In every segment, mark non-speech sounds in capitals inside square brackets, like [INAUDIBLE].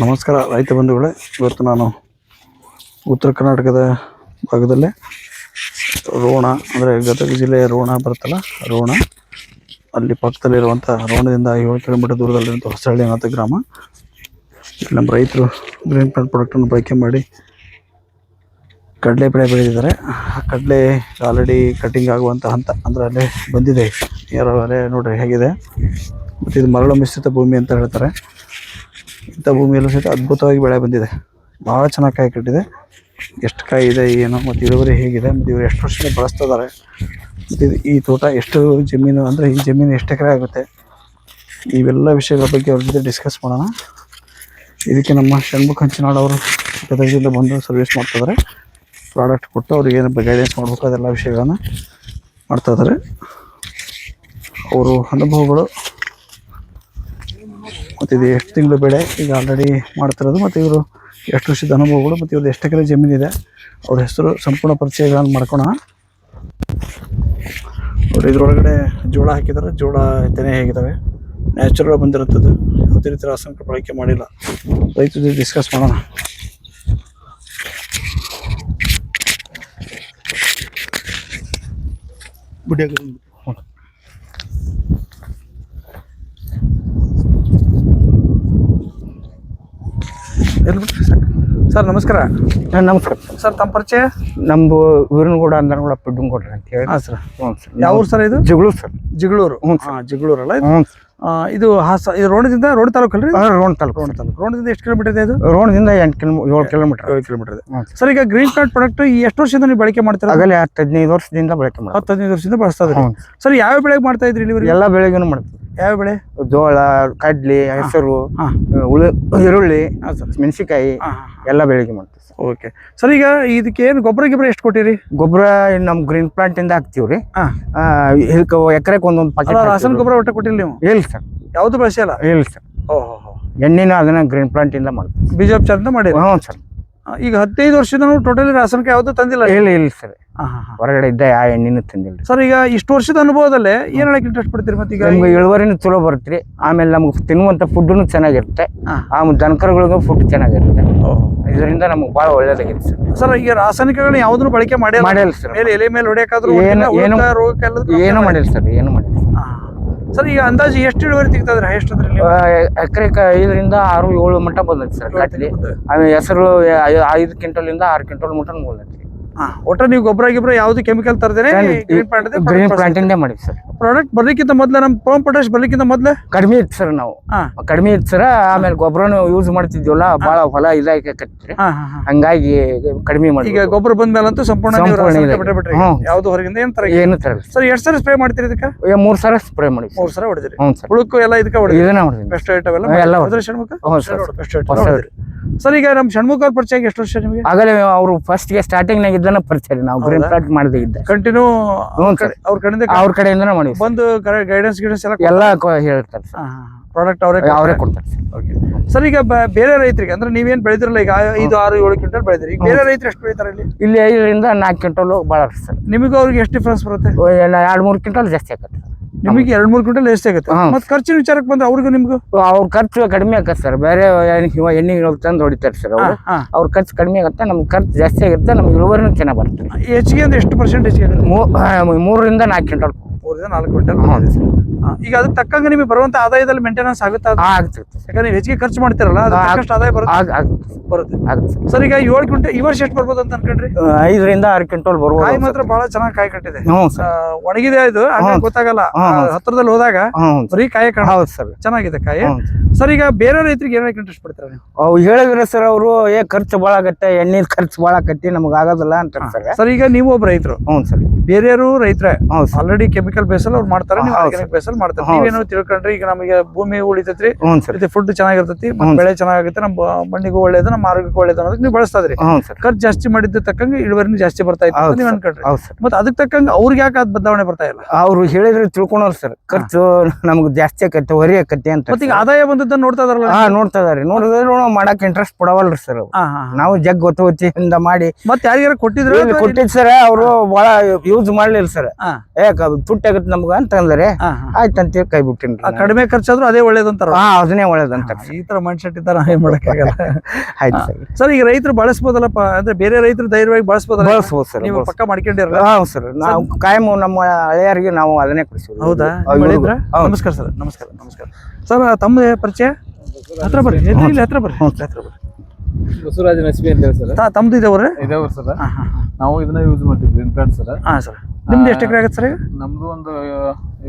ನಮಸ್ಕಾರ ರೈತ ಬಂಧುಗಳೇ. ಇವತ್ತು ನಾನು ಉತ್ತರ ಕರ್ನಾಟಕದ ಭಾಗದಲ್ಲೇ ರೋಣ ಅಂದರೆ ಗದಗ ಜಿಲ್ಲೆಯ ರೋಣ ಬರುತ್ತಲ್ಲ, ರೋಣ. ಅಲ್ಲಿ ಪಕ್ಕದಲ್ಲಿರುವಂಥ ರೋಣದಿಂದ ಏಳು ಕಿಲೋಮೀಟರ್ ದೂರದಲ್ಲಿರುವಂಥ ಹೊಸಹಳ್ಳಿ ಅನ್ನೋ ಗ್ರಾಮ. ನಮ್ಮ ರೈತರು ಗ್ರೀನ್ ಪ್ಲಾಂಟ್ ಪ್ರಾಡಕ್ಟನ್ನು ಬಳಕೆ ಮಾಡಿ ಕಡಲೆ ಬೆಳೆ ಬೆಳೆದಿದ್ದಾರೆ. ಆ ಕಡಲೆ ಆಲ್ರೆಡಿ ಕಟಿಂಗ್ ಆಗುವಂಥ ಹಂತ ಅಂದರೆ ಅಲ್ಲೇ ಬಂದಿದೆ. ಯಾರೋ ಅಲ್ಲೇ ನೋಡ್ರಿ ಹೇಗಿದೆ. ಮತ್ತು ಇದು ಮರಳು ಮಿಶ್ರಿತ ಭೂಮಿ ಅಂತ ಹೇಳ್ತಾರೆ. ಇಂಥ ಭೂಮಿಯಲ್ಲೂ ಸಹಿತ ಅದ್ಭುತವಾಗಿ ಬೆಳೆ ಬಂದಿದೆ. ಭಾಳ ಚೆನ್ನಾಗಿ ಕಾಯಿ ಕಟ್ಟಿದೆ. ಎಷ್ಟು ಕಾಯಿ ಇದೆ ಏನು, ಮತ್ತು ಇಳುವರಿ ಹೇಗಿದೆ, ಮತ್ತು ಇವರು ಎಷ್ಟು ವರ್ಷದಿಂದ ಬಳಸ್ತಿದ್ದಾರೆ. ಇದು ಈ ತೋಟ ಎಷ್ಟು ಜಮೀನು, ಅಂದರೆ ಈ ಜಮೀನು ಎಷ್ಟು ಎಕರೆ ಆಗುತ್ತೆ? ಇವೆಲ್ಲ ವಿಷಯಗಳ ಬಗ್ಗೆ ಅವ್ರ ಜೊತೆ ಡಿಸ್ಕಸ್ ಮಾಡೋಣ. ಇದಕ್ಕೆ ನಮ್ಮ ಷಣ್ಮುಖ ಹಂಚಿನಾಡ್ ಅವರು ಗದಗದಿಂದ ಬಂದು ಸರ್ವಿಸ್ ಮಾಡ್ತಿದ್ದಾರೆ. ಪ್ರಾಡಕ್ಟ್ ಕೊಟ್ಟು ಅವ್ರಿಗೆ ಏನು ಗೈಡೆನ್ಸ್ ಮಾಡಬೇಕು, ಅದೆಲ್ಲ ವಿಷಯಗಳನ್ನು ಮಾಡ್ತಾಯಿದ್ದಾರೆ ಅವರು ಅನುಭವಗಳು ಮತ್ತು ಇದು ಎಷ್ಟು ತಿಂಗಳು ಬೆಳೆ ಈಗ ಆಲ್ರೆಡಿ ಮಾಡ್ತಿರೋದು, ಮತ್ತು ಇವರು ಎಷ್ಟು ವರ್ಷದ ಅನುಭವಗಳು ಮತ್ತು ಇವ್ರದ್ದು ಎಷ್ಟು ಎಕರೆ ಜಮೀನಿದೆ ಅವ್ರ ಹೆಸರು ಸಂಪೂರ್ಣ ಪರಿಚಯಗಳನ್ನು ಮಾಡ್ಕೊಳೋಣ ನೋಡಿ, ಇದ್ರೊಳಗಡೆ ಜೋಳ ಹಾಕಿದ್ದಾರೆ ಜೋಳ ತೆನೆ ಹೇಗಿದ್ದಾವೆ ನ್ಯಾಚುರಲ್ ಬಂದಿರುತ್ತದೆ, ಯಾವುದೇ ರೀತಿ ರಾಸಾಯನಿಕ ಬಳಕೆ ಮಾಡಿಲ್ಲ. ರೈತರ ಡಿಸ್ಕಸ್ ಮಾಡೋಣ. ಎಲ್ಲಿ ಸರ್ ನಮಸ್ಕಾರ. ನಮಸ್ಕಾರ. ಸರ್ ತಮ್ಮ ಪರಿಚಯ? ನಮ್ದು ವೀರನಗೌಡ ಅಂದನಗೌಡ ಪಿಡ್ಡುಂಗೌಡ್ರಿ ಅಂತ ಹೇಳಿ. ಹಾಂ ಸರ್. ಹ್ಞೂ ಸರ್. ಯಾವ ಊರು ಸರ್ ಇದು? ಜಿಗಳೂರು ಸರ್. ಜಿಗಳೂರು. ಹ್ಞೂ ಹಾಂ ಜಿಗಳೂರಲ್ಲ ಇದು? ಹ್ಞೂ ಸರ್. ಇದು ಹಾಸ ಇದು ರೋಣದಿಂದ ರೋಣ ತಾಲೂಕು ಅಲ್ರಿ ರೋಣ ತಾಲೂಕು ರೋಣ ತಾಲೂಕು. ರೋಣದಿಂದ ಎಷ್ಟು ಕಿಲೋಮೀಟರ್ ಇದೆ ಇದು? ರೋಣದಿಂದ ಎಂಟು ಕಿಲೋ ಏಳು ಕಿಲೋಮೀಟರ್. ಏಳು ಕಿಲೋಮೀಟರ್ ಇದೆ. ಸರ್. ಈಗ ಗ್ರೀನ್ ಕಾರ್ಡ್ ಪ್ರಾಡಕ್ಟ್ ಎಷ್ಟು ವರ್ಷದಿಂದ ನೀವು ಬಳಕೆ ಮಾಡ್ತೀರಾ? ಆಗಲೇ ಹತ್ತು ಹದಿನೈದು ವರ್ಷದಿಂದ ಬಳಕೆ ಮಾಡಿ ಹತ್ತು ಹದಿನೈದು ವರ್ಷದಿಂದ ಬಳಸ್ತಾ ಇದ್ರಿ ಹ್ಞೂ ಸರ್. ಯಾವ ಬೆಳೆಗೆ ಮಾಡ್ತಾ ಇದ್ರಿ ಇಲ್ಲಿ ಎಲ್ಲ ಬೆಳೆಗೂ ಮಾಡ್ತೀವಿ. ಯಾವ ಬೆಳೆ? ಜೋಳ ಕಡ್ಲಿ ಹೆಸರು ಉಳು ಈರುಳ್ಳಿ ಮೆಣಸಿಕಾಯಿ ಎಲ್ಲ ಬೆಳಿಗ್ಗೆ ಮಾಡ್ತೀವಿ ಸರ್. ಓಕೆ. ಸರ್ ಈಗ ಇದಕ್ಕೆ ಏನು ಗೊಬ್ಬರ ಗಿಬ್ಬರ ಎಷ್ಟು ಕೊಟ್ಟಿರಿ? ಗೊಬ್ಬರ ನಮ್ಮ ಗ್ರೀನ್ ಪ್ಲಾಂಟ್ ಇಂದ ಹಾಕ್ತೀವಿ ರೀ. ಹಾಂ. ಇದಕ್ಕೆ ಎಕರೆಗೆ ಒಂದೊಂದು ಪಕ್ಕದ ಪಾಕೆಟ್ ರಾಸಾಯನಿಕ ಗೊಬ್ಬರ ಒಟ್ಟು ಕೊಟ್ಟಿಲ್ಲ ನೀವು? ಇಲ್ಲ ಸರ್. ಯಾವುದು ಬಳಸಿಲ್ಲ ಇಲ್ಲ ಸರ್. ಓಹೋ ಎಣ್ಣಿನ ಅದನ್ನ ಗ್ರೀನ್ ಪ್ಲಾಂಟ್ ಇಂದ ಮಾಡ್ತೀವಿ. ಬೀಜೋಪಚಾರ ಮಾಡಿ ಹ್ಞೂ ಸರ್. ಈಗ ಹದಿನೈದು ವರ್ಷದ ನಾವು ಟೋಟಲಿ ರಾಸಾಯನಿಕ ಯಾವುದು ತಂದಿಲ್ಲ. ಇಲ್ಲ ಇಲ್ಲ ಸರ್. ಹೊರಗಡೆ ಇದ್ದ ಯಾವ ಎಣ್ಣೆನೂ ತಂದಿಲ್ಲ. ಸರ್ ಈಗ ಇಷ್ಟು ವರ್ಷದ ಅನುಭವದಲ್ಲೇ ಏನು ಹೇಳಕ್ಕೆ ಇಂಟ್ರೆಸ್ಟ್ ಪಡ್ತೀರಿ ಮತ್ತೆ ಈಗ ನಮ್ಗೆ ಇಳುವರಿನೂ ಚಲೋ ಬರುತ್ತೆ. ಆಮೇಲೆ ನಮ್ಗೆ ತಿನ್ನುವಂಥ ಫುಡ್ನು ಚೆನ್ನಾಗಿರುತ್ತೆ. ಆ ದನಕರುಗಳಿಗೂ ಫುಡ್ ಚೆನ್ನಾಗಿರುತ್ತೆ. ಇದರಿಂದ ನಮ್ಗೆ ಭಾಳ ಒಳ್ಳೇದಾಗಿದೆ ಸರ್. ಸರ್ ಈಗ ರಾಸಾಯನಿಕಗಳನ್ನ ಯಾವ್ದನ್ನು ಬಳಕೆ ಮಾಡಿ ಮಾಡಿಲ್ಲ ಸರ್. ಮೇಲೆ ಎಲೆ ಮೇಲೆ ಹೊಡೆಯಕ್ಕಾದ್ರೂ ಏನು- ಏನು- ಏನು ಮಾಡಿಲ್ಲ ಸರ್ ಏನು ಮಾಡಿಲ್ಲ. ಸರ್ ಈಗ ಅಂದಾಜು ಎಷ್ಟು ಇಳುವರಿ ತೆಗ್ತಾದ್ರೆ ಎಷ್ಟು ಅದ್ರಲ್ಲಿ ಎಕರೆ ಐದರಿಂದ ಆರು ಏಳು ಮಟ್ಟ ಬಂದೈತಿ ಸರ್ ಕಟ್ಲಿ. ಆಮೇಲೆ ಹೆಸರು ಐದು ಐದು ಕ್ವಿಂಟಲಿಂದ ಆರು ಕ್ವಿಂಟಲ್ ಮಟ್ಟ ಬಂದೈತಿ. ಒಟ್ಟ ನೀವು ಗೊಬ್ಬರ ಗಿಬ್ಬರ ಯಾವ್ದು ಕೆಮಿಕಲ್ ತರದೇನೆ ಗ್ರೀನ್ ಮಾಡಿವಿ ಸರ್. ಪ್ರಾಡಕ್ಟ್ ಬರ್ಲಿಕ್ಕಿಂತ ಮೊದ್ಲ ನಮ್ ಪೋಮ್ ಪೊಟ್ಯಾಶ್ ಬರ್ಲಿಕ್ಕಿಂತ ಮೊದ್ಲ? ಕಡಿಮೆ ಇತ್ತು ಸರ್ ನಾವು. ಕಡಿಮೆ ಇತ್ತು ಸರ್ ಆಮೇಲೆ ಗೊಬ್ಬರನು ಯೂಸ್ ಮಾಡ್ತಿದ್ವಲ್ಲ ಬಹಳ ಹೊಲ ಹಾ ಹಂಗಾಗಿ ಕಡಿಮೆ ಮಾಡಿ ಈಗ ಗೊಬ್ಬರ ಬಂದ್ಮೇಲಂತೂ ಸಂಪೂರ್ಣ ನೀವು ಸಂಪೂರ್ಣ. ಯಾವ್ದು ಹೊರಗಿಂದ ಏನ್ ತರ ಏನು ತರ ಸರ್ ಎಷ್ಟು ಸಲ ಸ್ಪ್ರೇ ಮಾಡ್ತೀರಿ ಇದಕ್ಕೆ? ಮೂರ್ ಸಲ ಸ್ಪ್ರೇ ಮಾಡಿ ಮೂರ್ ಸಲ ಹೊಡೆದ್ರಿ. ಹ್ಞೂ ಸರ್. ಉಳುಕು ಎಲ್ಲ ಇದಕ್ಕೆ ಹೊಡೆದಿರಿ? ಇದನ್ನ ಬೆಸ್ಟ್ ಐಟಮ್ ಎಲ್ಲ ಹಾ, ಎಲ್ಲ ಹೊಡೆದ್ರಿ. ಷಣ್ಮುಖ ಹ್ಞೂ ಸರ್. ಬೆಸ್ಟ್ ಐಟಮ್ ಸರ್ ಈಗ ನಮ್ಮ ಷಣ್ಮುಖ ಪರಿಚಯ ಎಷ್ಟು ವರ್ಷ ನಿಮಗೆ? ಆಗಲೇ ಅವರು ಫಸ್ಟ್ಗೆ ನಾಗ ಪರಿಚಯ ನಾವು ಗ್ರೀನ್ ಪ್ಲಾಟ್ ಮಾಡದೇ ಇದ್ದ. ಕಂಟಿನ್ಯೂ ಅವ್ರ ಕಡೆಯಿಂದ ಅವ್ರ ಕಡೆಯಿಂದನೇ ಮಾಡಿ ಬಂದು ಗೈಡೆನ್ಸ್ ಗೈಡೆನ್ಸ್ ಎಲ್ಲ ಎಲ್ಲ ಹೇಳ್ತಾರೆ ಸರ್. ಪ್ರಾಡಕ್ಟ್ ಅವರೇ ಅವರೇ ಕೊಡ್ತಾರೆ ಸರ್. ಓಕೆ ಸರ್ ಈಗ ಬೇರೆ ರೈತರಿಗೆ ಅಂದ್ರೆ ನೀವೇನ್ ಬೆಳೆದಿರಲ್ಲ ಈಗ ಐದು ಆರು ಏಳು ಕ್ವಿಂಟಲ್ ಬೆಳೆದಿರಿ. ಈಗ ಬೇರೆ ರೈತರು ಎಷ್ಟು ಬೆಳಿತಾರೆ ಇಲ್ಲಿ? ಇಲ್ಲಿ ಐದರಿಂದ ನಾಲ್ಕು ಕ್ವಿಂಟಲ್ ಭಾಳ ಸರ್. ನಿಮಗೂ ಅವ್ರಿಗೆ ಎಷ್ಟು ಡಿಫ್ರೆನ್ಸ್ ಬರುತ್ತೆ? ಎರಡು ಮೂರು ಕ್ವಿಂಟಲ್ ಜಾಸ್ತಿ ಆಗತ್ತೆ. ನಿಮಗೆ ಎರಡ್ ಮೂರು ಕ್ವಿಂಟಲ್ ಎಷ್ಟು ಆಗುತ್ತೆ. ಹಾ. ಮತ್ತೆ ಖರ್ಚಿನ ವಿಚಾರಕ್ಕೆ ಬಂದ್ರೆ ಅವ್ರಿಗೂ ನಿಮ್ಗೂ? ಅವ್ರ ಖರ್ಚು ಕಡಿಮೆ ಆಗತ್ತೆ ಸರ್. ಬೇರೆ ಎಣ್ಣೆ ತಂದು ಹೊಡಿತಾರೆ ಸರ್ ಅವರು. ಹಾ ಅವ್ರ ಖರ್ಚು ಕಡಿಮೆ ಆಗುತ್ತೆ ನಮ್ಗೆ ಖರ್ಚು ಜಾಸ್ತಿ ಆಗುತ್ತೆ ನಮ್ಗೆ ಇಳುವರಿನೂ ಚೆನ್ನಾಗಿ ಬರುತ್ತೆ. ಹೆಚ್ಚಿಗೆ ಅಂದ್ರೆ ಎಷ್ಟು ಪರ್ಸೆಂಟ್ ಹೆಚ್ಚಿಗೆ ಮೂರರಿಂದ ನಾಲ್ಕು ಕ್ವಿಂಟಲ್. ಮೂರಿಂದ ನಾಲ್ಕು ಕ್ವಿಂಟಲ್? ಈಗ ಅದಕ್ಕೆ ತಕ್ಕಂಗೆ ನಿಮಗೆ ಬರುವಂತ ಆದಾಯದಲ್ಲಿ ಮೇಂಟೆನೆನ್ಸ್ ಆಗುತ್ತಾ? ಅದು? ಆಗುತ್ತೆ ಯಾಕಂದ್ರೆ ನೀವು ಹೆಚ್ಚಿಗೆ ಖರ್ಚು ಮಾಡ್ತಿರಲ್ಲ ಅದು ಹಾ, ಆದಾಯ ಬರುತ್ತೆ? ಆಗ ಆಗುತ್ತೆ ಬರುತ್ತೆ. ಆಗುತ್ತೆ ಸರ್ ಈಗ ಏಳು ಕ್ವಿಂಟಲ್ ಈ ವರ್ಷ ಎಷ್ಟು ಬರ್ಬೋದು ಅಂತ ಅನ್ಕೊಂಡ್ರಿ? ಐದರಿಂದ ಆರು ಕ್ವಿಂಟಲ್ ಬರ್ಬೋದು ಕಾಯಿ. ಮಾತ್ರ ಬಹಳ ಚೆನ್ನಾಗಿ ಕಾಯಿ ಕಟ್ಟಿದೆ. ಒಣಗಿದೆ ಇದು ಗೊತ್ತಾಗಲ್ಲ. ಹತ್ರದಲ್ಲಿ ಹೋದಾಗ ಬರೀ ಕಾಯಿ ಕಾಣ ಹೌದು ಸರ್. ಚೆನ್ನಾಗಿದೆ ಕಾಯಿ? ಸರ್ ಈಗ ಬೇರೆ ರೈತರಿಗೆ ಏನಕ್ಕೆ ಇಂಟ್ರೆಸ್ಟ್ ಪಡ್ತಾರೆ ನೀವು? ಅವು ಹೇಳಿದ್ರೆ ಸರ್ ಅವರು ಏ ಖರ್ಚು ಭಾಳ ಆಗತ್ತೆ ಎಣ್ಣೆ ಖರ್ಚು ಭಾಳ ಆಗತ್ತೆ ನಮ್ಗೆ ಆಗೋದಿಲ್ಲ ಅಂತ ಸರ್. ಸರ್ ಈಗ ನೀವು ಒಬ್ಬ ರೈತರು. ಹ್ಞೂ ಸರ್. ಬೇರೆಯವರು ರೈತರ ಹ್ಞೂ ಸರ್. ಆಲ್ರೆಡಿ ಕೆಮಿಕಲ್ ಬೇಸಲ್ ಅವ್ರು ಮಾಡ್ತಾರೆ ನೀವು ಹೌದು ಆರ್ಗ್ಯಾನಿಕ್ ಬೇಸಲ್ಲಿ ಮಾಡ್ತಾರೆ. ನೀವೇನು ತಿಳ್ಕೊಂಡ್ರೆ ಈಗ ನಮಗೆ ಭೂಮಿ ಉಳಿತೈತ್ರಿ ಹ್ಞೂ ಸರ್. ಇದು ಫುಡ್ ಚೆನ್ನಾಗಿರ್ತೈತಿ ಬೆಳೆ ಚೆನ್ನಾಗಿರುತ್ತೆ ನಮ್ಮ ಮಣ್ಣಿಗೂ ಒಳ್ಳೇದು ನಮ್ಮ ಆರೋಗ್ಯಕ್ಕೂ ಒಳ್ಳೇದು ಅನ್ನೋದಕ್ಕೆ ನೀವು ಬಳಸ್ತಾ ಇದ್ರಿ. ಖರ್ಚು ಜಾಸ್ತಿ ಮಾಡಿದ್ದ ತಕ್ಕಂಗೆ ಇಳುವರಿನೂ ಜಾಸ್ತಿ ಬರ್ತಾ ಇತ್ತು ಹೌದು ನೀವು. ಅನ್ಕೊಂಡ್ರಿ. ಹೌದು ಮತ್ತೆ ಅದಕ್ಕೆ ತಕ್ಕಂಗೆ ಅವ್ರಿಗೆ ಯಾಕೆ ಅದು ಬದಲಾವಣೆ ಬರ್ತಾ ಇಲ್ಲ? ಅವ್ರು ಹೇಳಿದ್ರೆ ತಿಳ್ಕೊಳೋರು ಸರ್ ಖರ್ಚು ನಮ್ಗೆ ಜಾಸ್ತಿ ಆಕತ್ತೆ ಹೊರಿ ಆಕತ್ತೆ ಅಂತ ಮತ್ತೆ ಈಗ ಆದಾಯ ಬಂದದ್ದನ್ನ ನೋಡ್ತಾ ಇದಾರಲ್ಲ? ಹಾ ನೋಡ್ತಾ ಇದಾರೆ. ನೋಡಿದ್ರೆ ನಾವು ಮಾಡಕ್ ಇಂಟ್ರೆಸ್ಟ್ ಕೊಡವಲ್ರಿ ಸರ್. ನಾವು ಜಗ್ ಗೊತ್ತವತ್ತಿಯಿಂದ ಮಾಡಿ. ಮತ್ತೆ ಯಾರಿಗಾರ ಕೊಟ್ಟಿದ್ರು ಇಲ್ಲಿ ಕೊಟ್ಟಿದ್ ಸರ್ ಅವರು ಬಹಳ ಯೂಸ್ ಮಾಡ್ಲಿಲ್ಲ ಸರ್ ಹಾ. ತುಟ್ಟಿ ಆಗತ್ತೆ ನಮ್ಗ ಅಂತ ಅಂದ್ರೆ ಆಯ್ತಂತ ಕೈ ಬಿಟ್ಟಿನ್ರಿ ನಾನು. ಕಡಿಮೆ ಖರ್ಚಾದ್ರೂ ಅದೇ ಒಳ್ಳೇದು ಅಂತಾರ ಹಾ ಅದನ್ನೇ ಒಳ್ಳೇದಂತ ಈ ತರ ಮೈಂಡ್ ಸೆಟ್ ಇದ್ದಾರ ಏನ್ ಮಾಡಕ್ಕಾಗಲ್ಲ. [LAUGHS] ಆಯ್ತು ಸರ್ ಸರ್ ಈಗ ರೈತರು ಬಳಸ್ಬೋದಲ್ಲಪ್ಪ ಅಂದ್ರೆ ಬೇರೆ ರೈತರು ಧೈರ್ಯವಾಗಿ ಬಳಸ್ಬೋದಲ್ಲ? ಬಳಸ್ಬೋದು ಸರ್ ನೀವು ಪಕ್ಕ ಮಾಡ್ಕೊಂಡಿರಲ್ಲ? ಹಾ ಸರ್ ನಾವು ಕಾಯಂ ನಮ್ಮ ಹಳೆಯರಿಗೆ ನಾವು ಅದನ್ನೇ ಕೊಡಿಸ್ತೀವಿ ಹೌದಾ? ನಿಮ್ಮ ಇದ್ರ? ನಮಸ್ಕಾರ ಸರ್ ನಮಸ್ಕಾರ ನಮಸ್ಕಾರ. ಸರ್ ತಮ್ಮದೇ ಪರಿಚಯ? ಹತ್ರ ಬರ್ರಿ ಎದುರು ಇಲ್ಲಿ ಹತ್ರ ಬರ್ರಿ ಹತ್ರ ಬರ್ರಿ. ಬಸವರಾಜ ನಸ್ಬಿ ಅಂತ ಹೇಳಿ ಸರ್. ತಾ- ತಮ್ದು ಇದೆ ಇದಾವ್ರಿ ಇದೇವ್ರಿ ಸರ್. ಹಾ ಹಾ ನಾವು ಇದನ್ನ ಯೂಸ್ ಮಾಡ್ತೀವಿ ಗ್ರೀನ್ ಪ್ಯಾಂಟ್ ಸರ್. ಹಾ ಸರ್. ನಿಮ್ದು ಎಷ್ಟು ಎಕರೆ ಆಗುತ್ತೆ ಸರ್ ಈಗ? ನಮ್ದು ಒಂದು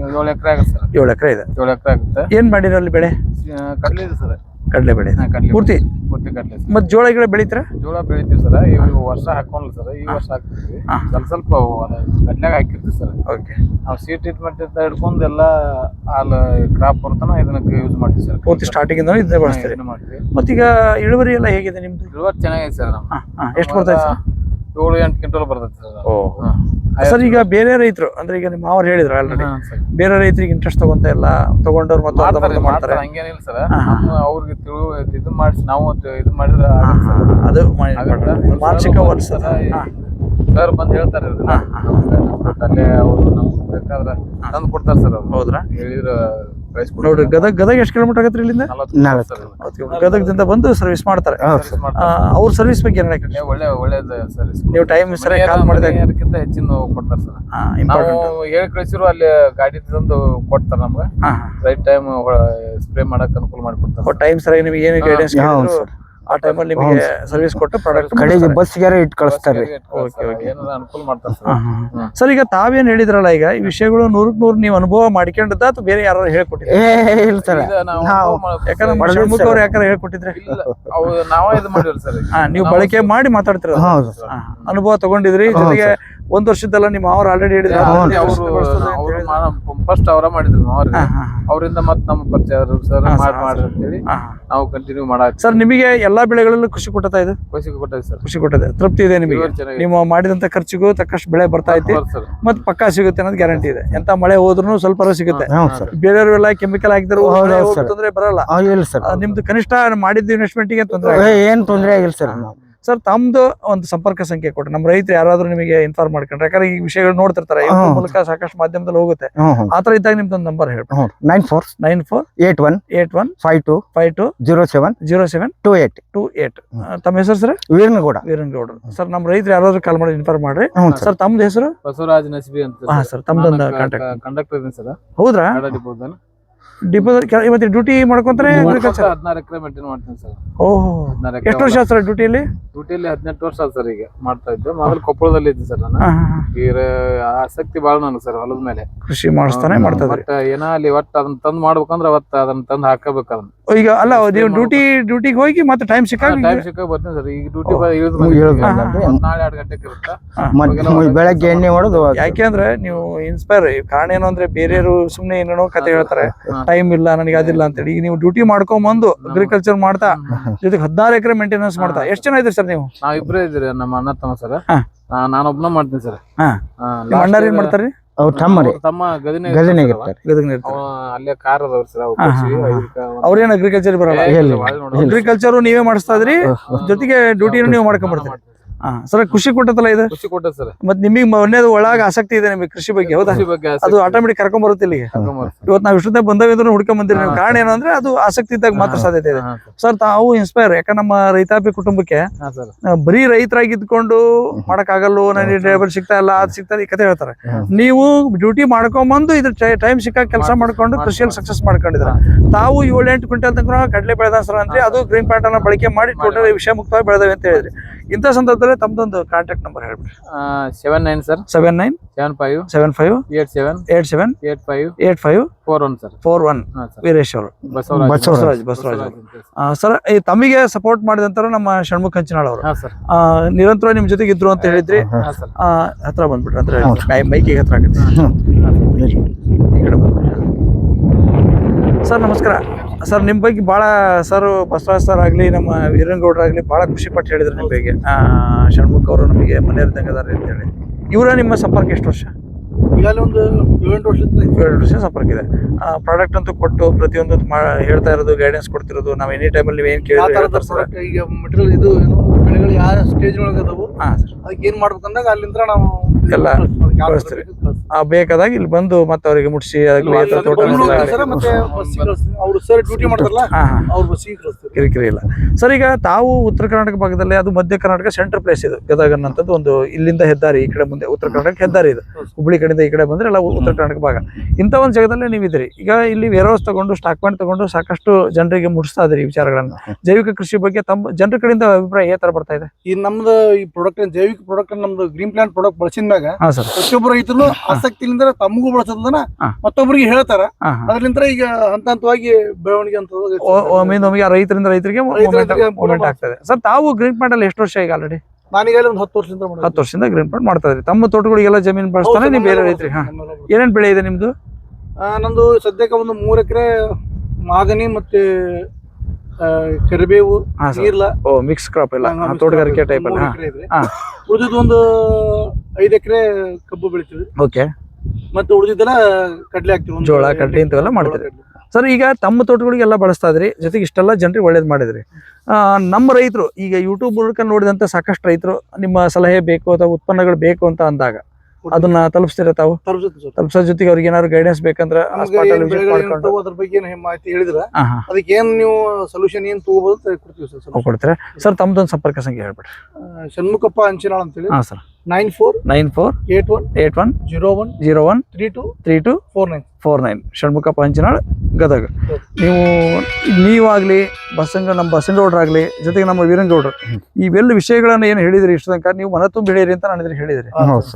ಏಳು ಎಕರೆ ಆಗುತ್ತೆ ಸರ್. ಏಳು ಎಕರೆ ಇದೆ. ಏಳು ಎಕರೆ ಆಗುತ್ತೆ. ಏನ್ ಮಾಡಿರೋ ಅಲ್ಲಿ ಬೆಳೆ? ಕಡಲೆ ಕಡ್ಲೆ ಇದೆ ಸರ್. ಕಡಲೆ ಬೆಳೆ. ಹಾ, ಕಡ್ಲೆ ಪೂರ್ತಿ? ಪೂರ್ತಿ ಕಡ್ಲೆ ಸರ್. ಮತ್ ಜೋಳ ಗಿಡ ಬೆಳಿತೀರ? ಜೋಳ ಬೆಳಿತೀವಿ ಸರ್. ಈ ವರ್ಷ ಹಾಕೊಂಡ್ ಸರ್. ಈ ವರ್ಷ ಹಾಕ್ತೀವಿ. ಹಾ. ಸ್ವಲ್ಪ ಸ್ವಲ್ಪ ಹಾಕಿರ್ತೀವಿ ಸರ್. ಓಕೆ. ನಾವು ಸೀಡ್ ಟ್ರೀಟ್ಮೆಂಟ್ ಅಂತ ಹಿಡ್ಕೊಂಡು ಎಲ್ಲ ಹಾಲು ಕ್ರಾಪ್ ಬರ್ತಾನ ಇದನ್ನ ಯೂಸ್ ಮಾಡ್ತೀವಿ ಸರ್. ಪೂರ್ತಿ ಸ್ಟಾರ್ಟಿಂಗ್ ಇಂದ ಇದನ್ನೇ ಬಳಸ್ತೀರಿ? ಇದನ್ನ ಮಾಡ್ತೀವಿ. ಮತ್ತೀಗ ಇಳುವರಿ ಎಲ್ಲ ಹೇಗಿದೆ ನಿಮ್ದು? ಇಳುವರಿ ಚೆನ್ನಾಗಿದೆ ಸರ್. ನಮ್ಮ ಹಾ ಹಾ. ಎಷ್ಟು ಬರ್ತೈತೆ ಸರ್? ಏಳು ಎಂಟು ಕ್ವಿಂಟಲ್ ಬರ್ತೈತೆ ಸರ್. ಓ ಸರ್ ಈಗ ಬೇರೆ ರೈತರು ಅಂದ್ರೆ ಈಗ ನಿಮ್ಮ ಮಾವರು ಹೇಳಿದ್ರು ಆಲ್ರೆಡಿ ಬೇರೆ ರೈತರಿಗೆ ಇಂಟ್ರೆಸ್ಟ್ ತಗೊಂತ ಇಲ್ಲ ತಗೊಂಡವ್ರು ಮತ್ತೆ ಮಾಡ್ತಾರೆ ಹಂಗೇನಿಲ್ಲ ಸರ್. ಅವ್ರಿಗೆ ತಿಳು ಇದು ಮಾಡಿಸಿ ನಾವು ಇದು ಮಾಡಿದ್ರೆ ಅದು. ಮಾನಸಿಕ ಸರ್ ಒಲ್ಸದ ಸರ್ ಬಂದು ಹೇಳ್ತಾರೆ. ಅಲ್ಲೇ ಅವರು ನಮ್ಗೆ ಬೇಕಾದ್ರೆ ತಂದು ಕೊಡ್ತಾರೆ ಸರ್ ಅವ್ರು. ಹೌದ್ರಾ? ಹೇಳಿದ್ರ ಪ್ರೈಸ್ ನೋಡ್ರಿ ಗದಗ ಗದಗ ಎಷ್ಟು ಕಿಲೋಮೀಟರ್ ಆಗತ್ರಿ ಇಲ್ಲಿಂದ. ಗದಗದಿಂದ ಬಂದು ಸರ್ವಿಸ್ ಮಾಡ್ತಾರೆ. ಸರ್ ಅವ್ರ ಸರ್ವಿಸ್ ಬಗ್ಗೆ ಏನ್ ಒಳ್ಳೆ ಒಳ್ಳೆ ಒಳ್ಳೇದು ಸರ್ವಿಸ್ ನೀವು ಟೈಮ್ ಸರಿಯಾಗಿ ಕಾಲ್ ಮಾಡಿದಾಗ ಅದಕ್ಕಿಂತ ಹೆಚ್ಚಿನ ಕೊಡ್ತಾರೆ ಸರ್. ನಾವು ಇಂಪಾರ್ಟೆಂಟ್ ಹೇಳಿ ಕಳಿಸಿರು ಅಲ್ಲಿ ಗಾಡಿ ತಂದು ಕೊಡ್ತಾರೆ ನಮ್ಗೆ. ರೈಟ್ ಟೈಮ್ ಸ್ಪ್ರೇ ಮಾಡಕ್ ಅನುಕೂಲ ಮಾಡಿಕೊಡ್ತಾರೆ ಟೈಮ್ ಸರಿಯಾಗಿ ನಿಮಗೆ ಏನು ಗೈಡೆನ್ಸ್ ಸರ್. ಆ ಟೈಮಲ್ಲಿ ನಿಮಗೆ ಸರ್ವಿಸ್ ಕೊಟ್ಟು ಪ್ರಾಡಕ್ಟ್ ಕಡೆಗೆ ಬಸ್ಸಿಗಾರ ಇಟ್ಟು ಕಳಿಸ್ತಾರೆ. Okay, okay. ಅನುಕೂಲ ಮಾಡ್ತಾರೆ ಸರ್. ಸರ್ ಈಗ ತಾವೇನ್ ಹೇಳಿದ್ರಲ್ಲ ಈಗ ಈ ವಿಷಯಗಳು ನೂರಕ್ಕೆ ನೂರು ನೀವು ಅನುಭವ ಮಾಡ್ಕೊಂಡಿದ್ದ ಅಥವಾ ಬೇರೆ ಯಾರು ಹೇಳ್ಕೊಟ್ಟಿದ್ರೆ? ಇಲ್ಲ ಸರ್. ಯಾಕಂದ್ರೆ ಮುಖ. ಅವ್ರು ಯಾಕಂದ್ರೆ ಹೇಳ್ಕೊಟ್ಟಿದ್ರೆ? ನಾವೇ ಇದು ಸರ್ ನೀವು ಬಳಕೆ ಮಾಡಿ ಮಾತಾಡ್ತಿರ ಅನುಭವ ತಗೊಂಡಿದ್ರಿ ಜೊತೆಗೆ ಒಂದ್ ವರ್ಷದಲ್ಲ ನಿಮ್ಮ ಅವ್ರು ಆಲ್ರೆಡಿ ಹೇಳಿದ್ರು? ಅವರು ಫಸ್ಟ್ ಅವರ ಮಾಡಿದ್ರು ಅವ್ರಿಗೆ ಅವರಿಂದ ಮತ್ ನಮ್ಮ ಪರಿಚಯ ಆದ್ರು ಸರ್ ಮಾಡಿ ಮಾಡ್ರಿ ಅಂತೇಳಿ ನಾವು ಕಂಟಿನ್ಯೂ ಮಾಡಕ್ ಸರ್ ನಿಮಗೆ ಎಲ್ಲಾ ಬೆಳೆಗಳಲ್ಲೂ ಖುಷಿ ಕೊಟ್ಟತಾ ಇದೆ? ಖುಷಿ ಕೊಟ್ಟದೆ ಸರ್. ಖುಷಿ ಕೊಟ್ಟದೆ ತೃಪ್ತಿ ಇದೆ ನಿಮಗೆ? ನೀವು ಮಾಡಿದಂತ ಖರ್ಚಿಗೂ ತಕ್ಕಷ್ಟು ಬೆಳೆ ಬರ್ತಾ ಐತಿ. ಹೌದು ಸರ್. ಮತ್ ಪಕ್ಕಾ ಸಿಗುತ್ತೆ ಅನ್ನೋದು ಗ್ಯಾರಂಟಿ ಇದೆ. ಎಂತ ಮಳೆ ಹೋದ್ರು ಸ್ವಲ್ಪ ಸಿಗುತ್ತೆ. ಬೇರೆಯವರೆಲ್ಲ ಕೆಮಿಕಲ್ ಹಾಕಿದ್ರು. ತೊಂದ್ರೆ ಬರಲ್ಲ. ಸರ್. ನಿಮ್ದು ಕನಿಷ್ಠ ಮಾಡಿದ್ದು ಇನ್ವೆಸ್ಟ್ಮೆಂಟ್ಗೆ ತೊಂದರೆ ಏನ್ ತೊಂದರೆ ಆಗಿಲ್ಲ ಸರ್. ನಾವು ಸರ್ ತಮ್ದು ಒಂದು ಸಂಪರ್ಕ ಸಂಖ್ಯೆ ಕೊಡಿ. ನಮ್ಮ ರೈತರು ಯಾರಾದ್ರೂ ನಿಮಗೆ ಇನ್ಫಾರ್ಮ್ ಮಾಡ್ಕೊಂಡ್ರೆ. ಯಾಕಂದ್ರೆ ಈ ವಿಷಯಗಳು ನೋಡ್ತಿರ್ತಾರೆ. ಮೂಲಕ ಸಾಕಷ್ಟು ಮಾಧ್ಯಮದಲ್ಲಿ ಹೋಗುತ್ತೆ. ಆ ತರ ಆತರ ಇದ್ದಾಗ ನಿಮ್ದೊಂದು ನಂಬರ್ ಹೇಳಿ nine four nine four eight one eight one five two five two zero seven zero seven two eight. Two eight. ತಮ್ಮ ಹೆಸರು ಸರ್? ವೀರನಗೌಡ. ವೀರನಗೌಡ. ಸರ್ ನಮ್ಮ ರೈತರು ಯಾರಾದ್ರೂ ಕಾಲ್ ಮಾಡಿ ಇನ್ಫಾರ್ಮ್ ಮಾಡ್ರಿ. ಸರ್. ತಮ್ದು ಹೆಸರು? ಬಸವರಾಜ್ ನಸಿಬಿ ಅಂತ ಹಾ ಸರ್. ತಮ್ದೊಂದು ಕಾಂಟ್ಯಾಕ್ಟ್ ಕಂಡಕ್ಟರ್ ಸರ್. ಹೌದ್ರಾ? ಕನ್ನಡ ಡಿಪೋದನ್ ಡಿಪೋ ಇವತ್ತು ಡ್ಯೂಟಿ ಮಾಡ್ಕೊಂತಾರೆ ಹದಿನಾರು ಎಕರೆ ಮೇಂಟೈನ್ ಮಾಡ್ತೀನಿ ಸರ್. ಓಹೋ ಎಷ್ಟು ವರ್ಷ ಸರ್ ಡ್ಯೂಟಿಯಲ್ಲಿ? ಡ್ಯೂಟಿಯಲ್ಲಿ ಹದಿನೆಂಟು ವರ್ಷ ಆಯ್ತು ಸರ್ ಈಗ ಮಾಡ್ತಾ ಇದ್ದೆ. ಮೊದಲು ಕೊಪ್ಪಳದಲ್ಲಿ ಇದ್ದೆ ಸರ್ ನಾನು. ಈಗ ಆಸಕ್ತಿ ಭಾಳ ನಾನು ಸರ್ ಹೊಲದ ಮೇಲೆ. ಕೃಷಿ ಮಾಡಿಸ್ತಾನೆ ಮಾಡ್ತಾ ಬಟ್ ಏನ ಅಲ್ಲಿ ಒಟ್ಟ ಅದನ್ನ ತಂದ್ ಮಾಡ್ಬೇಕಂದ್ರ ಅವತ್ತ ಅದನ್ನ ತಂದ್ ಹಾಕಬೇಕು ಅದನ್ನ. ಈಗ ಅಲ್ಲ ನೀವು ಡ್ಯೂಟಿ ಡ್ಯೂಟಿಗೆ ಹೋಗಿ ಮತ್ತೆ ಟೈಮ್ ಸಿಕ್ಕಾಗ ಟೈಮ್ ಸಿಕ್ಕಾಗ ಬರ್ತೀನಿ ಸರ್. ಈಗ ಡ್ಯೂಟಿ. ನಾಳೆ ಎರಡು ಗಂಟೆಗೆ ಇರುತ್ತಾ? ಮತ್ತೆ ಬೆಳಗ್ಗೆ ಎಣ್ಣೆ ಹೊಡೆದು ಯಾಕೆಂದ್ರೆ ನೀವು ಇನ್ಸ್ಪೈರ್ ಕಾರಣ ಏನು ಅಂದ್ರೆ ಬೇರೆಯವರು ಸುಮ್ನೆ ಏನೇನೋ ಕತೆ ಹೇಳ್ತಾರೆ. ಟೈಮ್ ಇಲ್ಲ ನನಗೆ ಅದಿಲ್ಲ ಅಂತೇಳಿ. ಈಗ ನೀವು ಡ್ಯೂಟಿ ಮಾಡ್ಕೊಂಬಂದು ಅಗ್ರಿಕಲ್ಚರ್ ಮಾಡ್ತಾ ಜೊತೆಗೆ ಹದಿನಾರು ಎಕರೆ ಮೇಂಟೆನೆನ್ಸ್ ಮಾಡ್ತಾ. ಎಷ್ಟು ಜನ ಇದ್ರಿ ಸರ್ ನೀವು? ನಾವ್ ಇಬ್ರೇ ಇದ್ರಿ ನಮ್ಮ ಅಣ್ಣ ತಮ್ಮ ಸರ್. ನಾನೊಬ್ನ ಮಾಡ್ತೀನಿ ಸರ್. ಅಣ್ಣಾರ್ ಏನ್ ಮಾಡ್ತಾರ್ರಿ? ಅವ್ರು ತಮ್ಮರಿ. ತಮ್ಮ ಗದಿನೇ ಗದನೆಗೆ ಇರ್ತಾರ. ಅಲ್ಲೇ ಕಾರ್ ಅದಾವ್ರಿ ಸರ್ ಅವ್ರೇನ್ ಅಗ್ರಿಕಲ್ಚರ್ ಬರಲ್ಲ. ಅಗ್ರಿಕಲ್ಚರ್ ನೀವೇ ಮಾಡಿಸ್ತಾ ಇದ್ರಿ? ಜೊತೆಗೆ ಡ್ಯೂಟಿನೂ ನೀವು ಮಾಡ್ಕೊಂಡ್ಬಿಡ್ತೀರಿ ಹಾ ಸರ್ ಖುಷಿ ಕೊಟ್ಟತಲ್ಲ ಇದು? ಖುಷಿ ಕೊಟ್ಟ ಸರ್. ಮತ್ ನಿಮಗೆ ಮೊನ್ನೆದು ಒಳಗ ಆಸಕ್ತಿ ಇದೆ ನಿಮಗೆ ಕೃಷಿ ಬಗ್ಗೆ ಹೌದಾ? ಕೃಷಿ ಬಗ್ಗೆ ಅದು ಆಟೋಮೆಟಿಕ್ ಕರ್ಕೊಂಡ್ ಬರುತ್ತೆ ಇಲ್ಲಿಗೆ. ಇವತ್ತು ನಾವು ಇಷ್ಟೊತ್ತೆ ಬಂದವಿದ್ರು ಹುಡ್ಕೊಂಡ್ ಬಂದಿರಿ ನೀವು ಕಾರಣ ಏನು ಅಂದ್ರೆ ಅದು ಆಸಕ್ತಿ ಇದ್ದಾಗ ಮಾತ್ರ ಸಾಧ್ಯತೆ ಇದೆ. ಹಾ, ಸರ್. ಸರ್ ತಾವು ಇನ್ಸ್ಪೈರ್ ಯಾಕೆ ನಮ್ಮ ರೈತಾಪಿ ಕುಟುಂಬಕ್ಕೆ ಹಾ, ಸರ್. ಆ, ಬರೀ ರೈತರಾಗಿ ಇದ್ಕೊಂಡು ಮಾಡಕ್ಕಾಗಲ್ಲ ನನಗೆ ಡ್ರೈವರ್ ಸಿಗ್ತಾ ಇಲ್ಲ ಅದ್ ಸಿಗ್ತಾ ಇಲ್ಲ, ಈ ಕತೆ ಹೇಳ್ತಾರೆ. ನೀವು ಡ್ಯೂಟಿ ಮಾಡ್ಕೊಂಬಂದು ಇದ್ರ ಟೈಮ್ ಸಿಕ್ಕ ಕೆಲಸ ಮಾಡ್ಕೊಂಡು ಕೃಷಿಯಲ್ಲಿ ಸಕ್ಸಸ್ ಮಾಡ್ಕೊಂಡಿದ್ರೆ ತಾವು ಏಳೆಂಟು ಕ್ವಿಂಟಲ್ ತನಕ ಕಡಲೆ ಬೆಳೆದ ಸರ್ ಅಂದ್ರೆ ಅದು ಗ್ರೀನ್ ಪ್ಯಾಂಟ್ ಅನ್ನ ಬಳಕೆ ಮಾಡಿ ಟೋಟಲ್ ವಿಷಯ ಮುಕ್ತವಾಗಿ ಬೆಳೆದವೆ ಅಂತ ಹೇಳಿದ್ರಿ. ಇಂಥ ಸಂದರ್ಭದಲ್ಲಿ ತಮ್ದೊಂದು ಕಾಂಟ್ಯಾಕ್ಟ್ ನಂಬರ್ ಹೇಳ್ಬಿಡಿ. Seven nine sir seven nine seven five seven five eight seven eight seven eight five eight five four one sir four one sir Veeresh ಅವರು. ಬಸವರಾಜ್. ಬಸವರಾಜ್ ಸರ್ ಈ ತಮಗೆ ಸಪೋರ್ಟ್ ಮಾಡಿದಂತರ ನಮ್ಮ ಷಣ್ಮುಖ ಹಂಚಿನಾಳ್ ಅವರು. ಸರ್ ನಿರಂತರ ನಿಮ್ ಜೊತೆಗೆ ಇದ್ರು ಅಂತ ಹೇಳಿದ್ರಿ. ಸರ್ ಹತ್ರ ಬಂದ್ಬಿಟ್ರಿ ಅಂದ್ರೆ ಮೈಕಿಗೆ ಹತ್ರ ಆಗುತ್ತೆ. ಈ ಕಡೆ ಬಂದ್ಬಿಡಿ. ಸರ್ ನಮಸ್ಕಾರ. ಸರ್ ನಿಮ್ಮ ಬಗ್ಗೆ ಭಾಳ ಸರ್ ಬಸವರಾಜ್ ಸರ್ ಆಗಲಿ ನಮ್ಮ ವೀರಂಗೌಡರಾಗಲಿ ಭಾಳ ಖುಷಿ ಪಟ್ಟು ಹೇಳಿದ್ರು ನಿಮ್ಮ ಬಗ್ಗೆ. ಆ, ಷಣ್ಮುಖ್ ಅವರು ನಮಗೆ ಮನೆಯವ್ರದಂಗೆ ಅದಾರೆ ಅಂತೇಳಿ ಇವರ ನಿಮ್ಮ ಸಂಪರ್ಕ ಎಷ್ಟು ವರ್ಷ? ಈಗಾಗಲೇ ಒಂದು ಏಳೆಂಟು ವರ್ಷ ಏಳೆಂಟು ವರ್ಷ ಸಂಪರ್ಕ ಇದೆ. ಪ್ರಾಡಕ್ಟ್ ಅಂತೂ ಕೊಟ್ಟು ಪ್ರತಿಯೊಂದು ಮಾ ಹೇಳ್ತಾ ಇರೋದು ಗೈಡೆನ್ಸ್ ಕೊಡ್ತಿರೋದು ನಾವು ಎನಿ ಟೈಮಲ್ಲಿ ನೀವು ಏನು ಕೇಳಿ ಥರದ ಈಗ ಮೆಟೀರಿಯಲ್ ಇದು ಏನು ಬೆಳೆಗಳು ಯಾವ ಸ್ಟೇಜ್ ಒಳಗೆ ಅದಾವು? ಹಾಂ ಸರ್ ಅದಕ್ಕೆ ಏನ್ ಮಾಡ್ಬೇಕಂದಾಗ ಅಲ್ಲಿಂದ ನಾವು ಎಲ್ಲ ಕಳಿಸ್ತೀವಿ. ಆ ಬೇಕಾದಾಗ ಇಲ್ಲಿ ಬಂದು ಮತ್ತೆ ಅವರಿಗೆ ಮುಟ್ಸಿ ಕಿರಿಕಿರಿ ಇಲ್ಲ. ಸರ್ ಈಗ ತಾವು ಉತ್ತರ ಕರ್ನಾಟಕ ಭಾಗದಲ್ಲಿ ಅದು ಮಧ್ಯ ಕರ್ನಾಟಕ ಸೆಂಟರ್ ಪ್ಲೇಸ್ ಇದು ಗದಗ ಅನ್ನೋಂಥದ್ದು ಒಂದು ಇಲ್ಲಿಂದ ಹೆದ್ದಾರಿ ಈ ಕಡೆ ಮುಂದೆ ಉತ್ತರ ಕರ್ನಾಟಕ ಹೆದ್ದಾರಿ ಇದು. ಹುಬ್ಳಿ ಕಡೆಯಿಂದ ಈ ಕಡೆ ಬಂದ್ರೆ ಎಲ್ಲ ಉತ್ತರ ಕರ್ನಾಟಕ ಭಾಗ. ಇಂಥ ಒಂದು ಜಾಗದಲ್ಲೇ ನೀವಿದ್ರಿ ಈಗ ಇಲ್ಲಿ ವೇರೋಸ್ ತಗೊಂಡು ಸ್ಟಾಕ್ ಪಾಯಿಂಟ್ ತಗೊಂಡು ಸಾಕಷ್ಟು ಜನರಿಗೆ ಮುಟ್ಟಿಸ್ತಾ ಇದ್ರಿ ಈ ವಿಚಾರಗಳನ್ನ. ಜೈವಿಕ ಕೃಷಿ ಬಗ್ಗೆ ತಮ್ಮ ಜನರ ಕಡೆಯಿಂದ ಅಭಿಪ್ರಾಯ ಏತರ ಬರ್ತಾ ಇದೆ? ಈ ನಮ್ದು ಈ ಪ್ರಾಡಕ್ಟ್ ಜೈವಿಕ ಪ್ರಾಡಕ್ಟ್ ನಮ್ದು ಗ್ರೀನ್ ಪ್ಲಾಂಟ್ ಪ್ರಾಡಕ್ಟ್ ಬಳಸಿದ ಮ್ಯಾಗ ಪ್ರತಿಯೊಬ್ಬರು ರೈತರು ಆಸಕ್ತಿಯಿಂದ ತಮಗೂ ಬಳಸೋದನ್ನ. ಮತ್ತೊಬ್ಬರಿಗೆ ಹೇಳ್ತಾರ. ಅದರಿಂದ ಈಗ ಹಂತ ಹಂತವಾಗಿ ಬೆಳವಣಿಗೆ ಅಂತ ಒಮ್ಮೆ ರೈತರಿಂದ ರೈತರಿಗೆ ಆಗ್ತದೆ. ಸರ್ ತಾವು ಗ್ರೀನ್ ಪಾಯಿಂಟ್ ಅಲ್ಲಿ ಎಷ್ಟು ವರ್ಷ ಈಗ ಆಲ್ರೆಡಿ ನಾನೀಗ ಒಂದು ಹತ್ತು ವರ್ಷದಿಂದ. ಹತ್ತು ವರ್ಷದಿಂದ ಗ್ರೀನ್ ಪಾಯಿಂಟ್ ಮಾಡ್ತಾ ಇದ್ರಿ ತಮ್ಮ ತೋಟಗಳಿಗೆಲ್ಲ ಜಮೀನ್ ಬಳಸ್ತಾನೆ ನೀವು ಬೇರೆ ರೈತರಿ ಏನೇನ್ ಹಾಂ. ನಮ್ಮೆಲ್ಲ ಏನೇನು ಬೆಳೆ ಇದೆ ನಿಮ್ದು? ನಂದು ಸದ್ಯಕ್ಕೆ ಒಂದು ಮೂರ್ ಎಕರೆ ಮಾಗನಿ ಮತ್ತೆ ಕರಿಬೇವು ಹಾಂ ನೀರ್ಲ. ಓ ಮಿಕ್ಸ್ ಕ್ರಾಪ್ ಇಲ್ಲ ಹಾ, ತೋಟಗಾರಿಕೆ ಟೈಪ್ ಅಲ್ಲಿ ಹಾ. ಉಳಿದಿದ್ದು ಒಂದು ಐದು ಎಕರೆ ಕಬ್ಬು ಬೆಳಿತೀವಿ. ಓಕೆ. ಮತ್ತೆ ಉಳಿದಿದ್ದೆಲ್ಲ ಕಡ್ಲೆ ಹಾಕ್ತಿವಿ. ಒಂದು ಜೋಳ, ಎರಡು ಕಡ್ಲೆ ಇಂಥವೆಲ್ಲ ಮಾಡ್ತೀರಿ. ಕಡ್ಲೆ. ಸರ್ ಈಗ ತಮ್ಮ ತೋಟಗಳಿಗೆಲ್ಲ ಬಳಸ್ತಾ ಇದ್ರಿ. ಜೊತೆಗೆ ಇಷ್ಟೆಲ್ಲ ಜನರಿಗೆ ಒಳ್ಳೇದು ಮಾಡಿದ್ರಿ. ಆ, ನಮ್ಮ ರೈತರು ಈಗ ಯೂಟ್ಯೂಬ್ ಮೂಲಕ ನೋಡಿದಂಥ ಸಾಕಷ್ಟು ರೈತರು ನಿಮ್ಮ ಸಲಹೆ ಬೇಕು ಅಥವಾ ಉತ್ಪನ್ನಗಳು ಬೇಕು ಅಂತ ಅಂದಾಗ ಅದನ್ನ ತಲುಪಿಸ್ತೀರ ತಾವು. ತಲುಪಿಸೋ ಜೊತೆಗೆ ಅವ್ರಿಗೆ ಏನಾದ್ರು ಗೈಡೆನ್ಸ್ ಬೇಕಂದ್ರೆ ಅಲ್ಲಿ visit ಮಾಡ್ಕೊಂಡು. ಅದ್ರ ಬಗ್ಗೆ ಏನ್ ಮಾಹಿತಿ ಹೇಳಿದ್ರ ಅದಕ್ಕೆ ಏನ್ ನೀವು ಸೊಲ್ಯೂಷನ್ ಏನ್ ತಗೋಬಹುದು ಕೊಡ್ತೀವಿ ಸರ್. ಕೊಡ್ತೀರಾ? ಸರ್ ತಮ್ದೊಂದು ಸಂಪರ್ಕ ಸಂಖ್ಯೆ ಹೇಳ್ಬಿಡ್ರಿ. ಷಣ್ಮುಖಪ್ಪ ಅಂಚಿನಾಳ್ ಅಂತೇಳಿ. ಹಾಂ sir. Nine four nine four eight one eight one zero one zero one three two three two four nine four nine. Shanmukha Panchanal Gadag. ನೀವು ನೀವಾಗಲಿ ಬಸಂಗ ನಮ್ಮ ಬಸಂಗೌಡ್ರಾಗಲಿ ಜೊತೆಗೆ ನಮ್ಮ ವೀರಂಗೌಡರು ಇವೆಲ್ಲ ವಿಷಯಗಳನ್ನ ಏನು ಹೇಳಿದ್ರಿ ಇಷ್ಟು ತನಕ? ನೀವು ಮನ ತುಂಬ ಹೇಳಿರಿ ಅಂತ ನಾನು ಇದನ್ನ ಹೇಳಿದ್ರಿ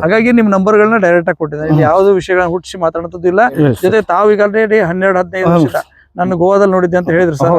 ಹಾಗಾಗಿ ನಿಮ್ಮ ನಂಬರ್ಗಳನ್ನ ಡೈರೆಕ್ಟ್ ಆಗಿ ಕೊಟ್ಟಿದ್ದಾರೆ ಯಾವುದೋ ವಿಷಯಗಳನ್ನ ಹುಟ್ಟಿಸಿ ಮಾತಾಡೋದಿಲ್ಲ ಜೊತೆ ತಾವು ಈಗ ಆಲ್ರೆಡಿ ಹನ್ನೆರಡು ಹದಿನೈದು ವರ್ಷ ನಾನು ಗೋವಾದಲ್ಲಿ ನೋಡಿದ್ದೆ ಅಂತ ಹೇಳಿದ್ರು ಸರ್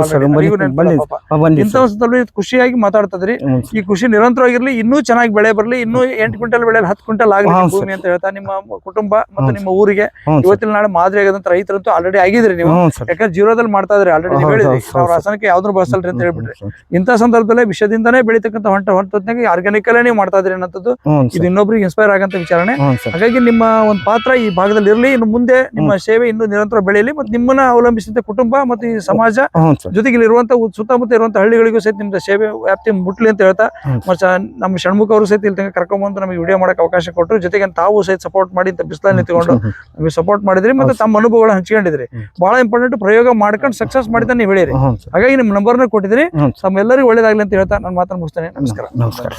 ಇಂಥ ಸಂದರ್ಭದಲ್ಲಿ ಖುಷಿಯಾಗಿ ಮಾತಾಡ್ತದ್ರಿ. ಈ ಖುಷಿ ನಿರಂತರವಾಗಿರ್ಲಿ ಇನ್ನೂ ಚೆನ್ನಾಗಿ ಬೆಳೆ ಬರಲಿ ಇನ್ನೂ ಎಂಟು ಕ್ವಿಂಟಲ್ ಬೆಳೆ ಹತ್ತು ಕ್ವಿಂಟಲ್ ಆಗಲಿ ಭೂಮಿ ಅಂತ ಹೇಳ್ತಾ ನಿಮ್ಮ ಕುಟುಂಬ ಮತ್ತು ನಿಮ್ಮ ಊರಿಗೆ. ಇವತ್ತಿನ ನಾಳೆ ಮಾದರಿ ಆಗದಂತ ರೈತರಂತೂ ಆಲ್ರೆಡಿ ಆಗಿದ್ರಿ ನೀವು. ಯಾಕಂದ್ರೆ ಜೀರೋದಲ್ಲಿ ಮಾಡ್ತಾ ಇದ್ರಿ ಆಲ್ರೆಡಿ ಹೇಳಿದ್ರಿ. ನಾವು. ರಾಸಾಯನಿಕ ಯಾವ್ದು ಬಳಸಲ್ರಿ ಅಂತ ಹೇಳ್ಬಿಟ್ರಿ. ಇಂತ ಇಂಥ ಸಂದರ್ಭದಲ್ಲಿ ವಿಷಯದಿಂದನೇ ಬೆಳೀತಕ್ಕಂಥ ಹೊಂಟ ಹೊಂಟದ್ನಾಗ ಆರ್ಗ್ಯಾನಿಕ್ ಅಲ್ಲೇ ನೀವು ಮಾಡ್ತಾ ಇದ್ರಿ ಅನ್ನೋದು ಇದು ಇನ್ನೊಬ್ರಿಗೆ ಇನ್ಸ್ಪೈರ್ ಆಗಂತ ವಿಚಾರಣೆ. ಹಾಗಾಗಿ ನಿಮ್ಮ ಒಂದು ಪಾತ್ರ ಈ ಭಾಗದಲ್ಲಿ ಇರಲಿ ಇನ್ನು ಮುಂದೆ ನಿಮ್ಮ ಸೇವೆ ಇನ್ನೂ ನಿರಂತರ ಬೆಳೆಯಲಿ ಮತ್ತು ನಿಮ್ಮನ್ನ ಅವಲಂಬಿಸಿದ ಕುಟುಂಬ ಮತ್ತು ಈ ಸಮಾಜ ಹ್ಞೂ ಸರ್. ಜೊತೆಗೆ ಇಲ್ಲಿ ಇರುವಂತ ಉ- ಸುತ್ತಮುತ್ತ ಇರುವಂತ ಹಳ್ಳಿಗಳಿಗೂ ಸಹಿತ ನಿಮ್ದು ಸೇವೆ ವ್ಯಾಪ್ತಿ ಮುಟ್ಲಿ ಅಂತ ಹೇಳ್ತಾ. ಮತ್ತೆ ನಮ್ಮ ಷಣ್ಮುಖ ಅವರು ಸಹಿತ ಇಲ್ಲಿ ತನಕ ಕರ್ಕೊಂಡ್ಬಂದು ನಮಗೆ ವಿಡಿಯೋ ಮಾಡಕ್ಕೆ ಅವಕಾಶ ಕೊಟ್ಟರು ಜೊತೆಗೆ ತಾವು ಸಹಿತ ಸಪೋರ್ಟ್ ಮಾಡಿ ಅಂತ ಬಿಸಿಲಲ್ಲಿ ನಿಂತ್ಕೊಂಡು ನಮಗೆ ಸಪೋರ್ಟ್ ಮಾಡಿದ್ರಿ ಮತ್ತೆ ತಮ್ಮ ಅನುಭವಗಳನ್ನ ಹಂಚ್ಕೊಂಡಿದ್ರಿ. ಬಹಳ ಇಂಪಾರ್ಟೆಂಟ್ ಪ್ರಯೋಗ ಮಾಡ್ಕೊಂಡು ಸಕ್ಸಸ್ ಮಾಡಿದ ನೀವು ಹೇಳಿರಿ. ಹಾಗಾಗಿ ನಿಮ್ಮ ನಂಬರ್ನ ಕೊಟ್ಟಿದ್ರಿ. ಎಲ್ಲರಿಗೂ ತಮ್ಮೆಲ್ಲರಿಗೂ ಒಳ್ಳೇದಾಗ್ಲಿ ಅಂತ ಹೇಳ್ತಾ ನಾನು ಮಾತನ್ನು ಮುಗಿಸ್ತೇನೆ. ನಮಸ್ಕಾರ. ನಮಸ್ಕಾರ.